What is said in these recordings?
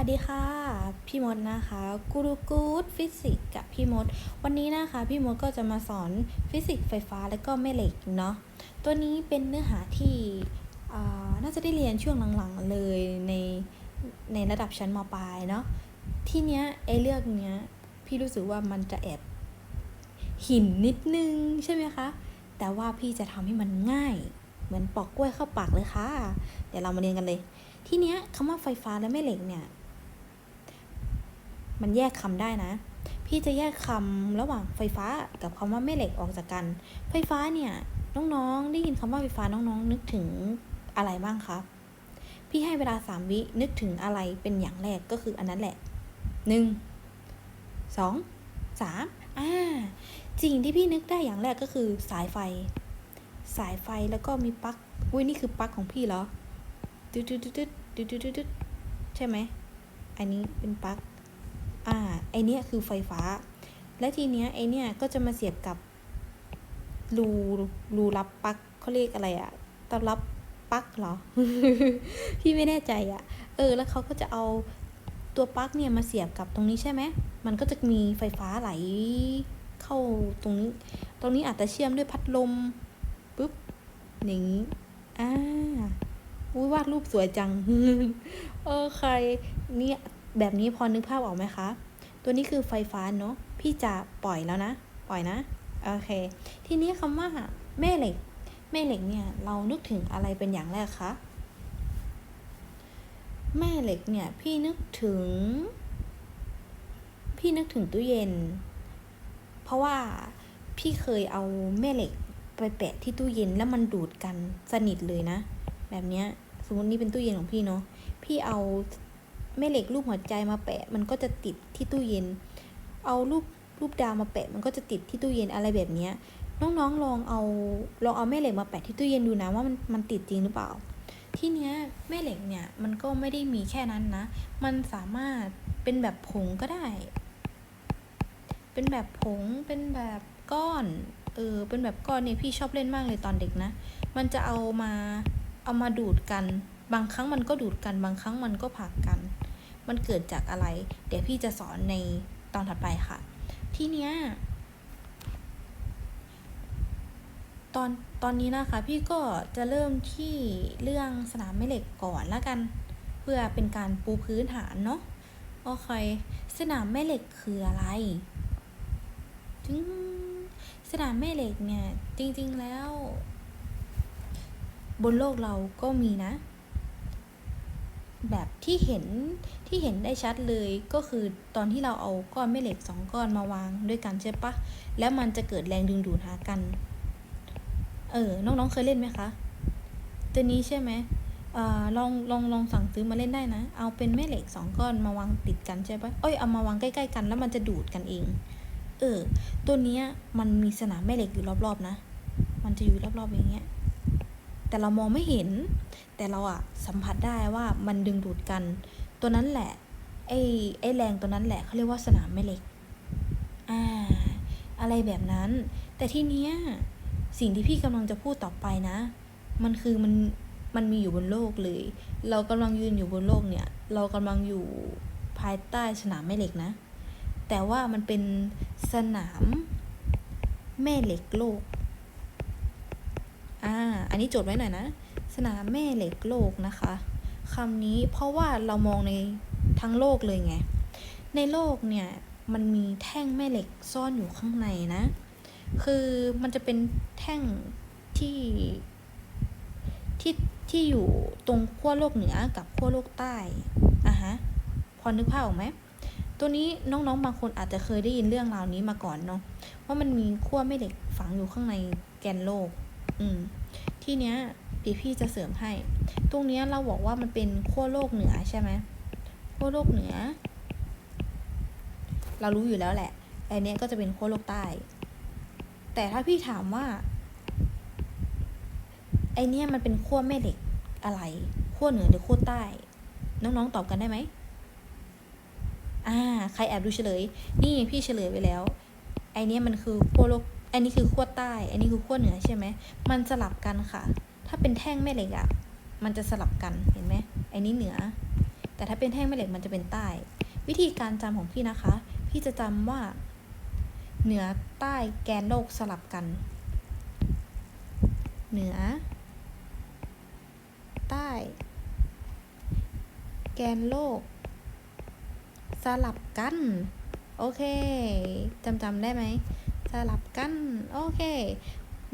วัสดีค่ะ พี่มดนะคะกูรูกูดฟิสิกส์กับพี่มด วันนี้นะคะพี่มดก็จะมาสอนฟิสิกส์ไฟฟ้าและก็แม่เหล็กเนาะตัวนี้เป็นเนื้อหาที่น่าจะได้เรียนช่วงหลังๆเลยในในระดับชั้นมปลายเนาะที่เนี้ยไอเรื่องเนี้ยพี่รู้สึกว่ามันจะแอบหินนิดนึงใช่ไหมคะ แต่ว่าพี่จะทำให้มันง่าย เหมือนปอกกล้วยเข้าปากเลยค่ะ เดี๋ยวเรามาเรียนกันเลย ทีเนี้ยคำว่าไฟฟ้าและแม่เหล็กเนี่ย มันแยกคำได้นะ พี่จะแยกคำระหว่างไฟฟ้ากับคำว่าแม่เหล็กออกจากกัน ไฟฟ้าเนี่ยน้องๆได้ยินคำว่าไฟฟ้าน้องๆ นึกถึงอะไรบ้างครับ พี่ให้เวลาสามวินึกถึงอะไรเป็นอย่างแรกก็คืออันนั้นแหละหนึ่งสองสามอ่าสิ่งที่พี่นึกได้อย่างแรกก็คือสายไฟ สายไฟแล้วก็มีปลั๊กอุ้ยนี่คือปลั๊กของพี่เหรอ ตึ๊ดตึ๊ดตึ๊ดตึ๊ดตึ๊ดตึ๊ดตึ๊ดใช่ไหม อันนี้เป็นปลั๊ก อ่า ไอเนี้ยคือไฟฟ้า และทีเนี้ยไอเนี้ยก็จะมาเสียบกับรูรูรับปลั๊กเขาเรียกอะไรอะตอนรับปลั๊กเหรอ พี่ไม่แน่ใจอะเออ แล้วเขาก็จะเอาตัวปลั๊กเนี่ยมาเสียบกับตรงนี้ใช่ไหม มันก็จะมีไฟฟ้าไหลเข้าตรงนี้ ตรงนี้อาจจะเชื่อมด้วยพัดลมปุ๊บอย่างนี้อ่าอุ้ยวาดรูปสวยจัง เออใครเนี่ย แบบนี้พอนึกภาพออกไหมคะ ตัวนี้คือไฟฟ้าเนาะ พี่จะปล่อยแล้วนะ ปล่อยนะ โอเค ทีนี้คำว่าแม่เหล็ก แม่เหล็กเนี่ย เรานึกถึงอะไรเป็นอย่างแรกคะ แม่เหล็กเนี่ย พี่นึกถึง พี่นึกถึงตู้เย็น เพราะว่าพี่เคยเอาแม่เหล็กไปแปะที่ตู้เย็นแล้วมันดูดกันสนิทเลยนะ แบบเนี้ย สมมตินี่เป็นตู้เย็นของพี่เนาะ พี่เอา แม่เหล็กรูปหัวใจมาแปะ มันก็จะติดที่ตู้เย็น เอารูปรูปดาวมาแปะ มันก็จะติดที่ตู้เย็นอะไรแบบเนี้ยน้องๆลองเอาลองเอาแม่เหล็กมาแปะที่ตู้เย็นดูนะว่ามันมันติดจริงหรือเปล่า ที่เนี้ยแม่เหล็กเนี่ยมันก็ไม่ได้มีแค่นั้นนะ มันสามารถเป็นแบบผงก็ได้ เป็นแบบผงเป็นแบบก้อนเออเป็นแบบก้อนเนี่ยพี่ชอบเล่นมากเลยตอนเด็กนะ มันจะเอามาเอามาดูดกัน บางครั้งมันก็ดูดกัน บางครั้งมันก็ผักกัน มันเกิดจากอะไร เดี๋ยวพี่จะสอนในตอนถัดไปค่ะ ทีเนี้ยตอนตอนนี้นะคะ พี่ก็จะเริ่มที่เรื่องสนามแม่เหล็กก่อนละกัน เพื่อเป็นการปูพื้นฐานเนาะโอเคสนามแม่เหล็กคืออะไรจึงสนามแม่เหล็กเนี่ย จริง ๆแล้ว บนโลกเราก็มีนะ แบบที่เห็นที่เห็นได้ชัดเลยก็คือตอนที่เราเอาก้อนแม่เหล็กสองก้อนมาวางด้วยกันใช่ปะแล้วมันจะเกิดแรงดึงดูดหากัน เออน้องๆเคยเล่นไหมคะ ตัวนี้ใช่ไหมอลองลองลองสั่งซื้อมาเล่นได้นะ เอาเป็นแม่เหล็กสองก้อนมาวางติดกันใช่ปะเอ้ยเอามาวางใกล้ๆกัน แล้วมันจะดูดกันเอง เออ ตัวเนี้ยมันมีสนามแม่เหล็กอยู่รอบๆนะ มันจะอยู่รอบๆอย่างเงี้ย แต่เรามองไม่เห็น แต่เราอะสัมผัสได้ว่ามันดึงดูดกัน ตัวนั้นแหละ ไอ้ไอ้แรงตัวนั้นแหละเขาเรียกว่าสนามแม่เหล็ก อ่า อะไรแบบนั้น แต่ทีเนี้ยสิ่งที่พี่กำลังจะพูดต่อไปนะ มันคือมันมันมีอยู่บนโลกเลย เรากำลังยืนอยู่บนโลกเนี่ย เรากำลังอยู่ภายใต้สนามแม่เหล็กนะ แต่ว่ามันเป็นสนามแม่เหล็กโลก อ่า อันนี้จดไว้หน่อยนะ สนามแม่เหล็กโลกนะคะคำนี้เพราะว่าเรามองในทั้งโลกเลยไง ในโลกเนี่ยมันมีแท่งแม่เหล็กซ่อนอยู่ข้างในนะ คือมันจะเป็นแท่งที่ที่ที่อยู่ตรงขั้วโลกเหนือกับขั้วโลกใต้อะฮะ พอนึกภาพออกไหม ตัวนี้น้องๆบางคนอาจจะเคยได้ยินเรื่องราวนี้มาก่อนเนาะ ว่ามันมีขั้วแม่เหล็กฝังอยู่ข้างในแกนโลก อืม ที่เนี้ยเดี๋ยวพี่จะเสริมให้ ตรงเนี้ยเราบอกว่ามันเป็นขั้วโลกเหนือใช่ไหมขั้วโลกเหนือ เรารู้อยู่แล้วแหละไอเนี้ยก็จะเป็นขั้วโลกใต้ แต่ถ้าพี่ถามว่า ไอเนี้ยมันเป็นขั้วแม่เหล็กอะไร ขั้วเหนือหรือขั้วใต้ น้องๆตอบกันได้ไหม อ่า ใครแอบดูเฉลย นี่พี่เฉลยไปแล้ว ไอเนี้ยมันคือขั้วโลก อันนี้คือขั้วใต้ อันนี้คือขั้วเหนือใช่ไหม มันสลับกันค่ะ ถ้าเป็นแท่งแม่เหล็กอะ่ะมันจะสลับกัน เห็นไหมอ้นี้เหนือ แต่ถ้าเป็นแท่งแม่เหล็กมันจะเป็นใต้ วิธีการจำของพี่นะคะ พี่จะจำว่า เหนือใต้แกนโลกสลับกัน เหนือ ใต้ แกนโลก สลับกัน โอเคจำจำได้ไหม สลับกัน โอเค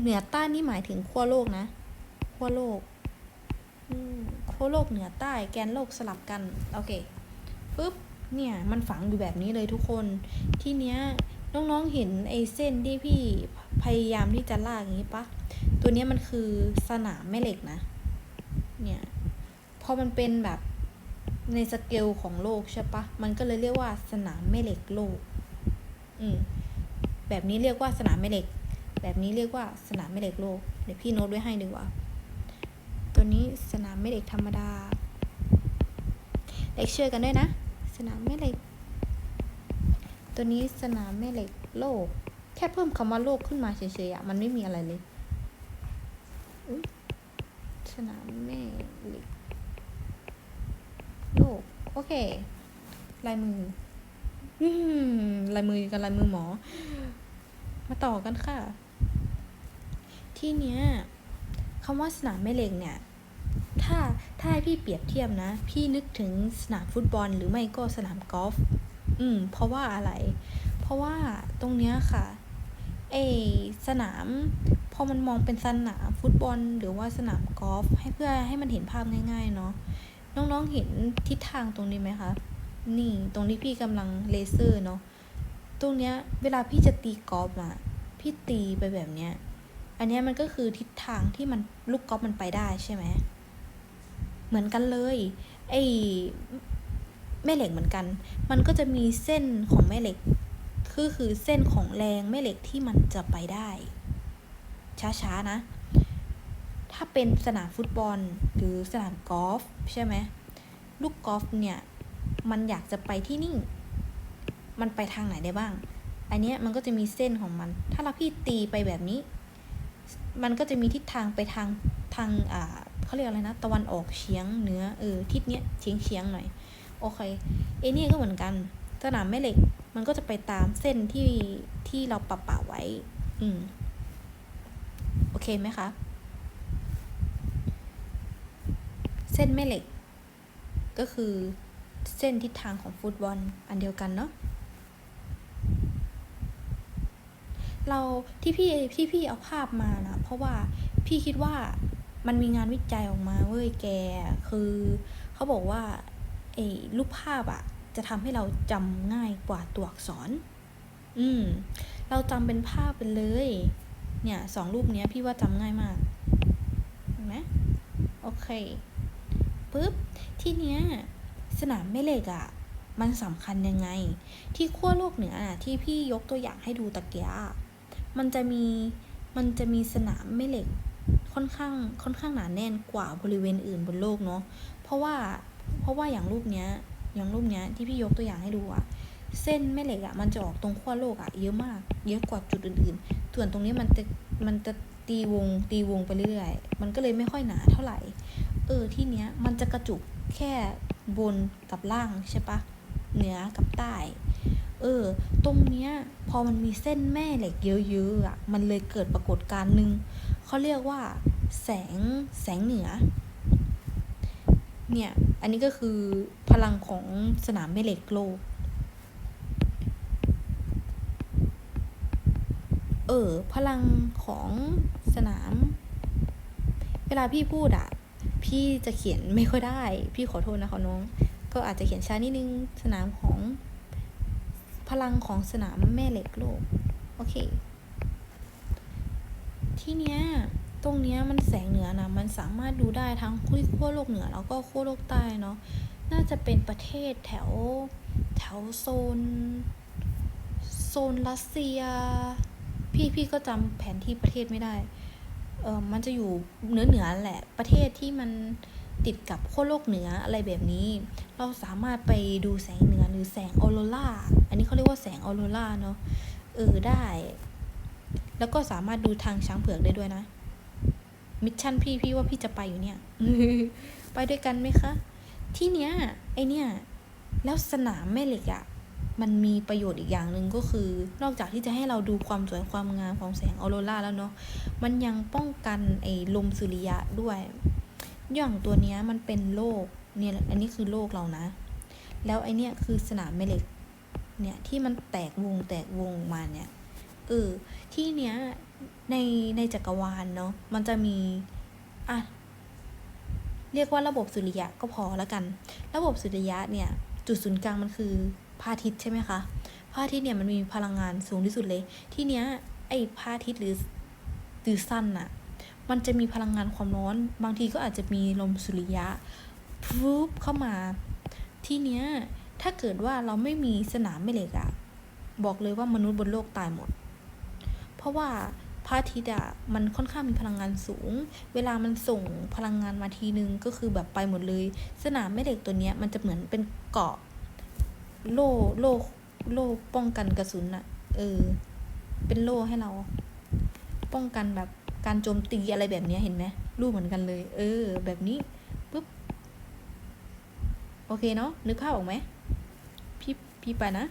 เหนือใต้นี่หมายถึงขั้วโลกนะ ขั้วโลกขั้วโลกเหนือใต้แกนโลกสลับกัน โอเคปุ๊บเนี่ยมันฝังอยู่แบบนี้เลยทุกคน ที่เนี้ยน้องๆเห็นไอ้เส้นที่พี่พยายามที่จะลากอย่างนี้ปะตัวเนี้ยมันคือสนามแม่เหล็กนะ เนี่ยพอมันเป็นแบบในสเกลของโลกใช่ปะมันก็เลยเรียกว่าสนามแม่เหล็กโลก อืม แบบนี้เรียกว่าสนามแม่เหล็ก แบบนี้เรียกว่าสนามแม่เหล็กโลก เดี๋ยวพี่โน้ตไว้ให้ดีกว่า ตัวนี้สนามแม่เหล็กธรรมดาเลคเชอร์กันด้วยนะ สนามแม่เหล็ก ตัวนี้สนามแม่เหล็กโลก แค่เพิ่มคำว่าโลกขึ้นมาเฉยๆอะมันไม่มีอะไรเลยสนามแม่เหล็กโลก โอเค ลายมือลายมือกับลายมือหมอ มาต่อกันค่ะ ที่เนี้ยคำว่าสนามแม่เหล็กเนี่ย ถ้าถ้าให้พี่เปรียบเทียบนะ พี่นึกถึงสนามฟุตบอลหรือไม่ก็สนามกอล์ฟอืม เพราะว่าอะไร เพราะว่าตรงเนี้ยค่ะเอสนามพอมันมองเป็นสนามฟุตบอล หรือว่าสนามกอล์ฟให้เพื่อให้มันเห็นภาพง่าย ๆ เนาะน้องๆเห็นทิศทางตรงนี้ไหมคะ นี่ตรงที่พี่กำลังเลเซอร์เนาะ ตรงเนี้ยเวลาพี่จะตีกอล์ฟอะพี่ตีไปแบบเนี้ย อันเนี้ยมันก็คือทิศทางที่มันลูกกอล์ฟมันไปได้ใช่ไหม เหมือนกันเลย ไอ้แม่เหล็กเหมือนกัน มันก็จะมีเส้นของแม่เหล็กคือคือเส้นของแรงแม่เหล็กที่มันจะไปได้ ช้าๆนะ ถ้าเป็นสนามฟุตบอลหรือสนามกอล์ฟใช่ไหมลูกกอล์ฟเนี่ย มันอยากจะไปที่นี่ มันไปทางไหนได้บ้าง อันเนี้ยมันก็จะมีเส้นของมัน ถ้าเราพี่ตีไปแบบนี้ มันก็จะมีทิศทางไปทางทางอ่าเขาเรียกอะไรนะ ตะวันออกเฉียงเหนือเออทิศเนี้ยเฉียงเฉียงหน่อย โอเคเอเนี่ยก็เหมือนกันสนามแม่เหล็กมันก็จะไปตามเส้นที่ที่เราปะปะไว้ อืม โอเคไหมคะ เส้นแม่เหล็ก ก็คือเส้นทิศทางของฟุตบอลอันเดียวกันเนาะ เราที่พี่ที่พี่เอาภาพมานะเพราะว่าพี่คิดว่ามันมีงานวิจัยออกมาเว้ยแกคือเขาบอกว่าไอ้รูปภาพอะจะทำให้เราจำง่ายกว่าตัวอักษร อืม เราจำเป็นภาพไปเลย เนี่ยสองรูปเนี้ยพี่ว่าจำง่ายมากเห็นไหมโอเคปุ๊บที่เนี้ยสนามแม่เหล็กอะมันสำคัญยังไง ที่ขั้วโลกเหนืออะที่พี่ยกตัวอย่างให้ดูตะเกียะ มันจะมีมันจะมีสนามแม่เหล็กค่อนข้างค่อนข้างหนาแน่นกว่าบริเวณอื่นบนโลกเนาะเพราะว่าเพราะว่าอย่างรูปเนี้ยอย่างรูปเนี้ยที่พี่ยกตัวอย่างให้ดูอะเส้นแม่เหล็กอะมันจะออกตรงขั้วโลกอะเยอะมาก เยอะกว่าจุดอื่นๆส่วนตรงนี้มันจะมันจะตีวงตีวงไปเรื่อยๆมันก็เลยไม่ค่อยหนาเท่าไหร่ เออที่เนี้ยมันจะกระจุกแค่บนกับล่างใช่ปะเหนือกับใต้ เออ ตรงเนี้ยพอมันมีเส้นแม่เหล็กเยอะๆอะ มันเลยเกิดปรากฏการณ์หนึ่งเขาเรียกว่า แสงแสงเหนือ เนี่ย อันนี้ก็คือพลังของสนามแม่เหล็กโลก เออ พลังของสนาม เวลาพี่พูดอะพี่จะเขียนไม่ค่อยได้ พี่ขอโทษนะคะน้อง ก็อาจจะเขียนช้านิดนึง สนามของ พลังของสนามแม่เหล็กโลก โอเค ที่เนี้ย ตรงเนี้ยมันแสงเหนือนะ มันสามารถดูได้ทั้งขั้วโลกเหนือแล้วก็ขั้วโลกใต้เนาะ น่าจะเป็นประเทศแถว แถวโซน โซนรัสเซีย พี่พี่ก็จำแผนที่ประเทศไม่ได้ เออมันจะอยู่เหนือเหนือแหละ ประเทศที่มัน ติดกับขั้วโลกเหนืออะไรแบบนี้ เราสามารถไปดูแสงเหนือหรือแสงออโรราอันนี้เขาเรียกว่าแสงออโรราเนาะเออได้ แล้วก็สามารถดูทางช้างเผือกได้ด้วยนะ มิชชั่นพี่พี่ว่าพี่จะไปอยู่เนี่ย ไปด้วยกันไหมคะ ที่เนี้ยไอเนี้ยแล้วสนามแม่เหล็กอะ่ะมันมีประโยชน์อีกอย่างหนึ่งก็คือ นอกจากที่จะให้เราดูความสวยความงามของแสงออโรราแล้วเนาะมันยังป้องกันไอ้ลมสุริยะด้วย อย่างตัวเนี้ยมันเป็นโลกเนี่ยอันนี้คือโลกเรานะ แล้วไอเนี้ยคือสนามแม่เหล็ก เนี่ยที่มันแตกวงแตกวงมาเนี่ยเออที่เนี้ยในในจักรวาลเนาะมันจะมีอะเรียกว่าระบบสุริยะก็พอแล้วกัน ระบบสุริยะเนี่ย จุดศูนย์กลางมันคือพระอาทิตย์ใช่ไหมคะพระอาทิตย์เนี่ยมันมีพลังงานสูงที่สุดเลย ที่เนี้ยไอ้พระอาทิตย์หรือหรือซันอะ มันจะมีพลังงานความร้อน บางทีก็อาจจะมีลมสุริยะพุบเข้ามา ทีเนี้ยถ้าเกิดว่าเราไม่มีสนามแม่เหล็กอะบอกเลยว่ามนุษย์บนโลกตายหมด เพราะว่าพระอาทิตย์อะมันค่อนข้างมีพลังงานสูง เวลามันส่งพลังงานมาทีนึงก็คือแบบไปหมดเลย สนามแม่เหล็กตัวเนี้ยมันจะเหมือนเป็นเกาะโล่โล่โล่ป้องกันกระสุนอะเออ เป็นโล่ให้เรา ป้องกันแบบ การโจมตีอะไรแบบนี้เห็นไหมรูปเหมือนกันเลย เออ แบบนี้ปุ๊บโอเคเนาะนึกภาพออกไหมพี่พี่ไปนะ